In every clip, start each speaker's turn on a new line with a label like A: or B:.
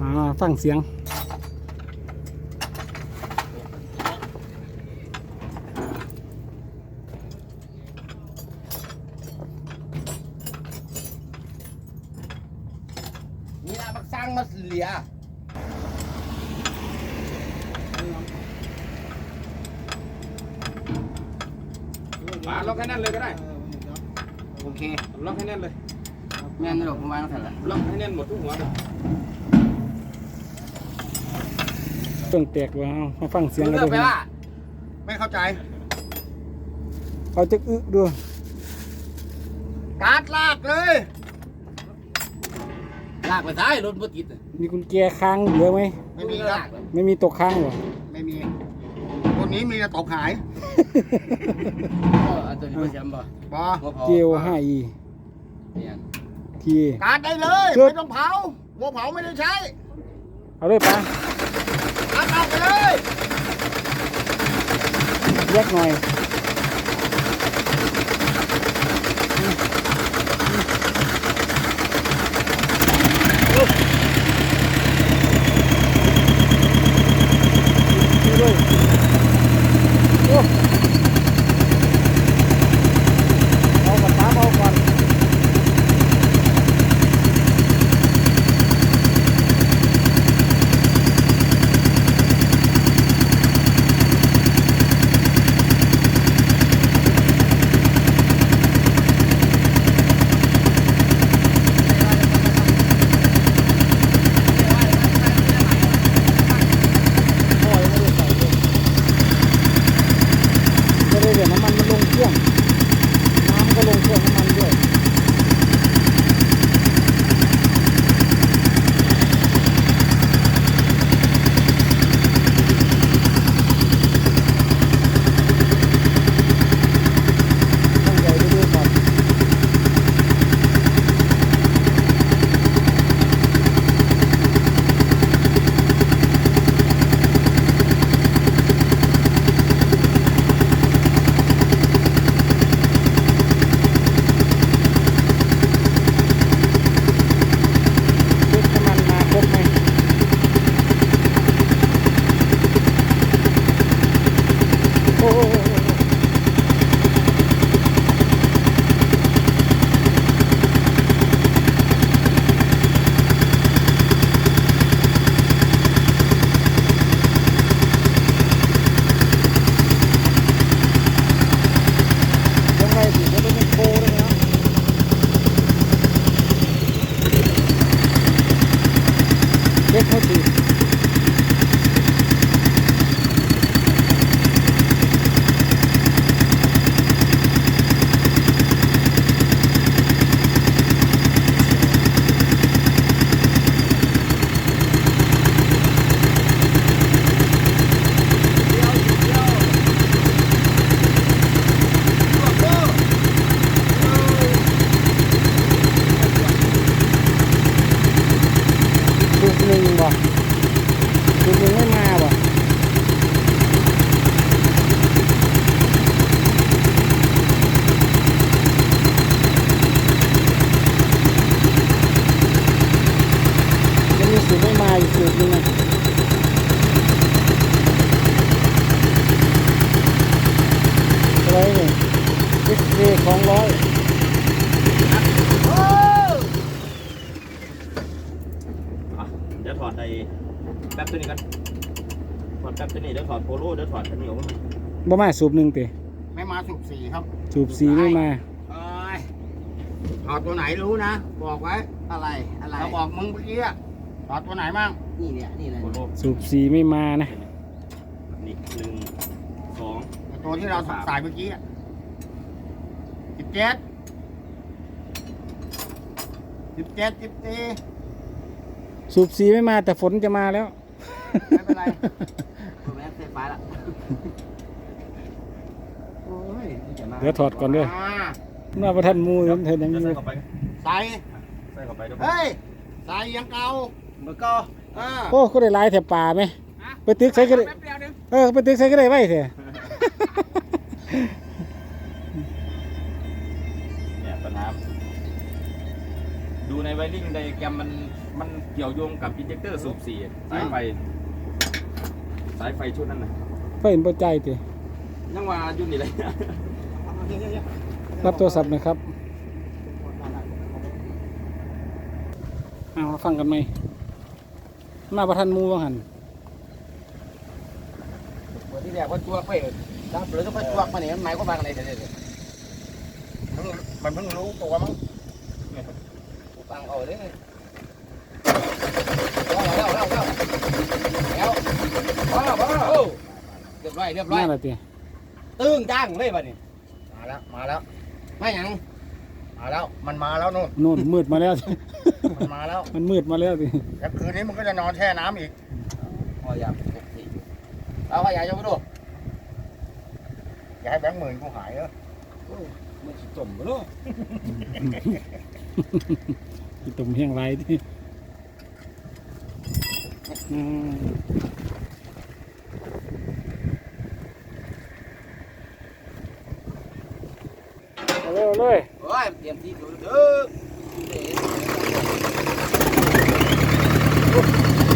A: มาฟังเสียง
B: นี่นะบักสร้างมาเหลีย
C: ปาล็อกให้แน่นเลยก็ได้
B: โอเค
C: ล็อกให้แน่นเลย
B: แม่นหรอกประมาณเท่าไหร่
C: ล็อกให้แน่นหมดทุกหัวเลย
A: เครื่องแตกว่าเอามาฟังเสียง
B: เลื
A: กัน
B: อก
A: ดู
B: ไปว่าไม่เข้าใจ
A: เขาจะอึดู
B: การ์ดลากเลย ลากไปซ้ายรถบ่ติด
A: มีกุญแจค้างเหลือไหม
B: ไม่มีครับ
A: ไม่มีตกค้างเหรอ
B: ไม่มีตัวนี้มีแต่ตกหายตัวนี้ไม่ใช่บ่บ่
A: เจล 5e ที
B: การ์ดได้เลย
A: ครับ
B: ไม่ต้องเผาหัวเผาไม่ได้ใช้
A: เอาเลยปะ
B: การ์ดลากไป เลย
A: แยกหน่อย มีสูตรไม่มาอยู่สูตรหนึงนะอะไรเนี่ยเอ็กเรย์ของร้อย
B: โอ้
C: อะเดี๋ยวถอดไอ้แป๊บตัวนี้กันถอดแป๊บตัวนี้เดี๋ยวถอดโปโลเดี๋ยวถอดอันนี้ออกมา
A: บ่มาสูบหนึ่งเตะ
B: ไม่มาสุกสีครับ
A: สูบสีไม่มา
B: เอ้ยถอดตัวไหนรู้นะ บอกไว้
D: อะไรอะไร
B: เราบอกมึงเมื่อกี้ อะถอดตัวไหนมั่ง
D: นี่เนี่ยนี่เลย
C: โปโล
A: สูบสีไม่มานะ
C: นี่หนึ่งสอง
B: ไอ้ตัวที่เราใส่เมื่อกี้สิบเจ็ดสิบเจ็ดสิบสี่
A: สูบสีไม่มาแต่ฝนจะมาแล้ว
B: ไม่เป็นไร
D: ผมแม่เซฟฟ้าละ
B: โอ้ยนี่จะมา
A: เดี๋ยวถอดก่อนเด้อ
B: อ่า
A: น่าประทันหมูครับเธอยัง
C: เดี๋ยว
A: มี
C: ใส่เข้าไป
B: ใส่
C: ใส่เข้าไปเดี๋ยว
B: เฮ้ย ใส่ยังเก่า
D: มันก็
B: เออ
A: โอ้ก็ได้หลายแถบป่าไหมไปตึกใส่ก็ได้
B: แป๊บเดียวนึง
A: เออไปตึกใส่ก็ได้ไว้เถอะ
C: เนี่ยปัญหาดูในไวริ่งไดแกรมมันมันเกี่ยวโยงกับอินเจคเตอร์สูบสีสายไฟ สายไฟชุดนั้นนะ
A: ไฟเห็นบ่ใจติ
C: ยังว่าอยู่นี่เลย
A: รับโทรศัพท์หนะครับเอามาฟังกันไหม มาประทันมูว่าหัน
D: เมื่อที่แรกว่าจวกไปดังเปลือกก็ไปจวกมาเนี่ยมันหมายความว่าอะไรเดี๋ยวเดี๋ยว
B: มันเพิ่งรู้ตัวมั้ง
D: ฟังเอาเลยแล้วแล้วแล้วแล้วแล้วว้าวว้าวเรียบร้อยเรียบร้อย
A: ตึ้
D: งจ้างเลยบัดนี้
B: มาแล้วมาแล้ว
D: ไม่ยัง
B: มาแล้ว มันมาแล้วนู่น
A: โน่นมืดมาแล้ว
B: มันมาแล้ว
A: มันมืดมาแล้วติ
B: แล้วคืนนี้มันก็จะนอนแช่น้ำอีก
D: พออยากปกติเอาว่าอยากจะมาดู
B: อย่าให้แบงค์หมื่นกูหายเออ
D: มันสิจมบ่เนาะ
A: อีตุ่มเฮียงไรติอืม เอาเลย
D: โอ้ยเตรียมที่ดูเด้อ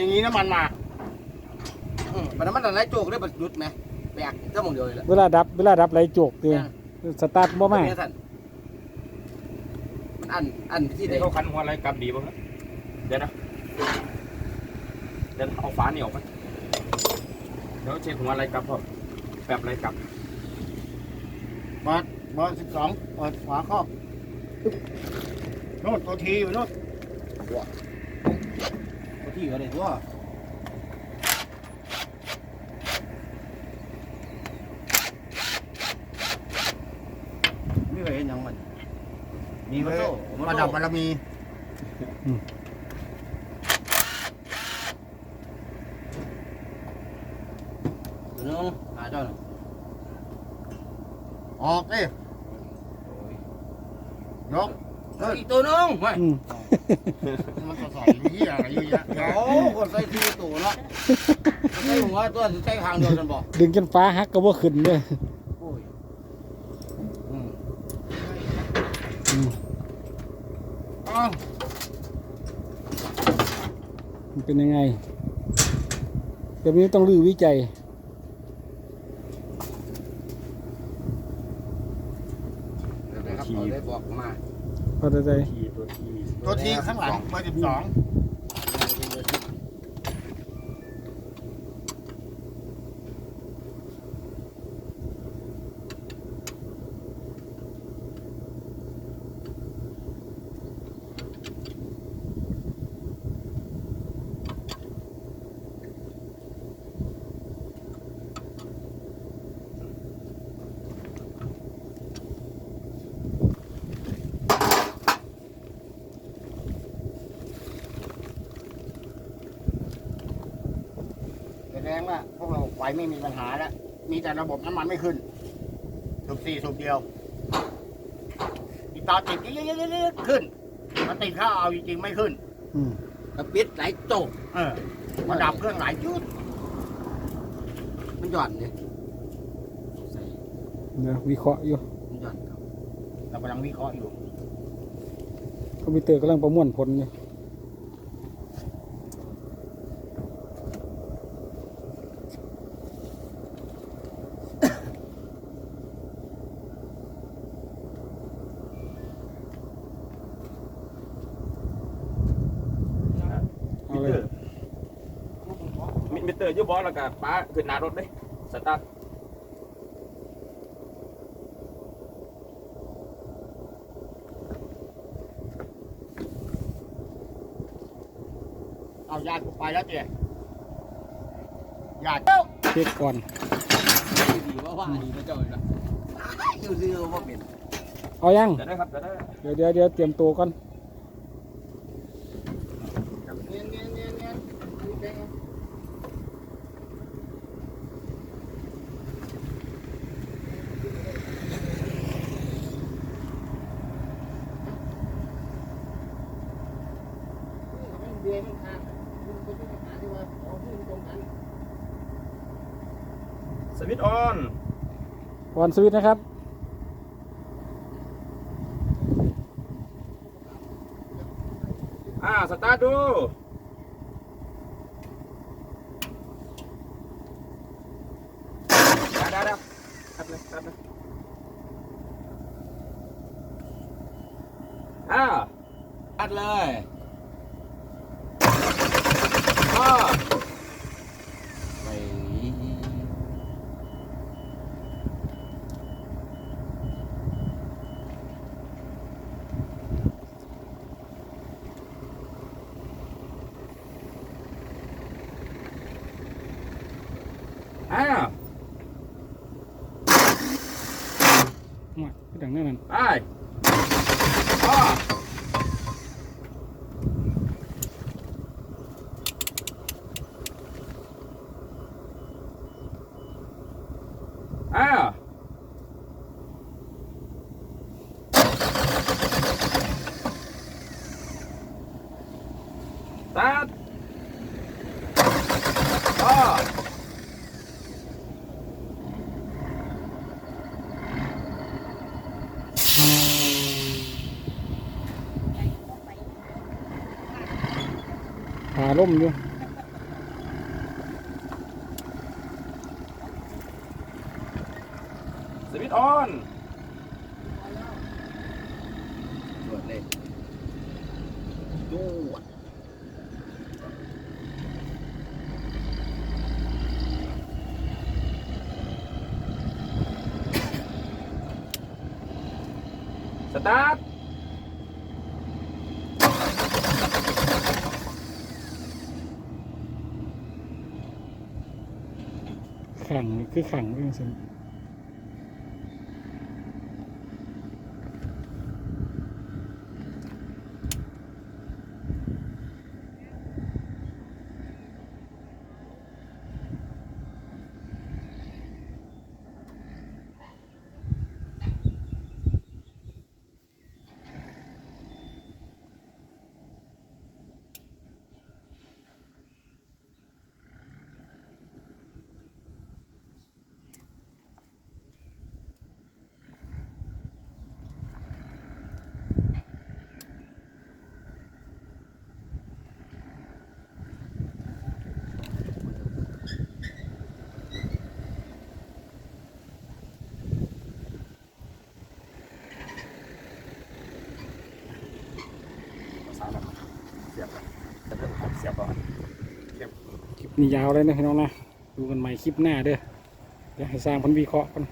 B: อ้าวอย่างนี้น้ำมันมา
D: อืมมันมันอะไรโจกได้บัดยุดไหมแบกเจ้ามองเดียวเลยล่ะ
A: เวลาดับ เวลาดับไหลโจกเตียสตาร์ทบ่มา
D: สั่นมันอันอันที่
C: ที่
D: ได้
C: เขาคันหัวอะไรกลับดีบ้างนะเดี๋ยวนะเดี๋ยวเอาฝาเหนียวไปเดี๋ยวเช็คหัวอะไรกลับพ่อแบบอะไรกลับ
B: เปิดเบอร์สิบสองเปิดฝาครอบโน่นตัวทีอยู่โน่น
D: ที่อยู่อะไรตัวไม่เคยเห็นยังมันมีมาโต้
B: มาดับบารมี
D: ตัวนึงหาเจ้าหน่อย
B: ออกดิยก
D: เฮ้ยอีกตัวนึงไม่
A: อืม
B: มันจะใส่เหี้ยอะไรเยอะแยะ
D: เดี๋ยวคนใส่ที่ตัวเนาะใส่หัวตัวใส่ทางเดียวกันบอก
A: ดึงจนฟ้าหักก็บ่ขึ้นเด้อ
D: โอ้ยอืม
A: อืม
B: อ้าว
A: มันเป็นยังไงแบบนี้ต้องรื้อวิจัย
D: เดี๋ยวนะครับเอาได้บอกมา
A: พอใจ
C: ทีตัวที
B: ตัวทีข้างหลังเบอร์สิบสอง งว่าพวกเราไฟไม่มีปัญหาแล้ว มีแต่ระบบน้ำมันไม่ขึ้น สูบสี่สูบเดียวอีตาติดยืดๆๆๆขึ้นมันติดข้าวเอาจริงๆไม่ขึ้น
A: อืม
D: กระปิดไหลโจก
B: เออมาดับเครื่องหลายจุด
D: มันหย่อนเนี่ยใส่
A: เดี๋ยววิเคราะห์อยู่
D: มันหย่อนครับ
B: เรากำลังวิเคราะห์อยู่
A: คอมพิวเตอร์กำลังประมวลผลอยู่เอาเลย
C: มิมิ เตอร์อยูบอสแล้วก็ป้าขึ้นหน้ารถเลยสตาร์ท
B: เอาญาติกูไปแล้วเจ๊ญาติเจ้า
A: เช็คก่อน
D: ดีว่าว่าดีพระเจ้าเลยนะอยู่ซื่อๆว่าเป็น
A: เอายัง
C: เดี๋ยวได้ครับเดี๋ยวได้
A: เดี๋ยวเดี๋ยวเดี๋ยวเตรียมตัวก่อน
B: เนียนเนียนเนียนเนียน เบียร์มันขาดคุณไปที่หาที่ว่าขอพูดตรงกัน
C: สวิตช์ออน
A: ออนสวิตช์นะครับ
C: อ่าสตาร์ทดูได้ได้ได้ครับเลยครับเลยอ่า
D: ตัดเลย พ่อไป
C: อ่า
A: มาดังนั้นนั่น
C: ไปพ่ออ่าสตาร์ท
A: หาล่มอยู่
C: สวิตช์ออน
D: ตรวจเลยดูด
C: ส ตาร์ท
A: ขังคือขังเรื่อง
C: สิายแล้วเสียบแล้วจะเริ่มครับเสียบก่อน
A: คลิป นี่ยาวเลยนะพี่น้องนะ ดูกันใหม่คลิปหน้าเด้อเดี๋ยวให้สร้างผลวิเคราะห์กัน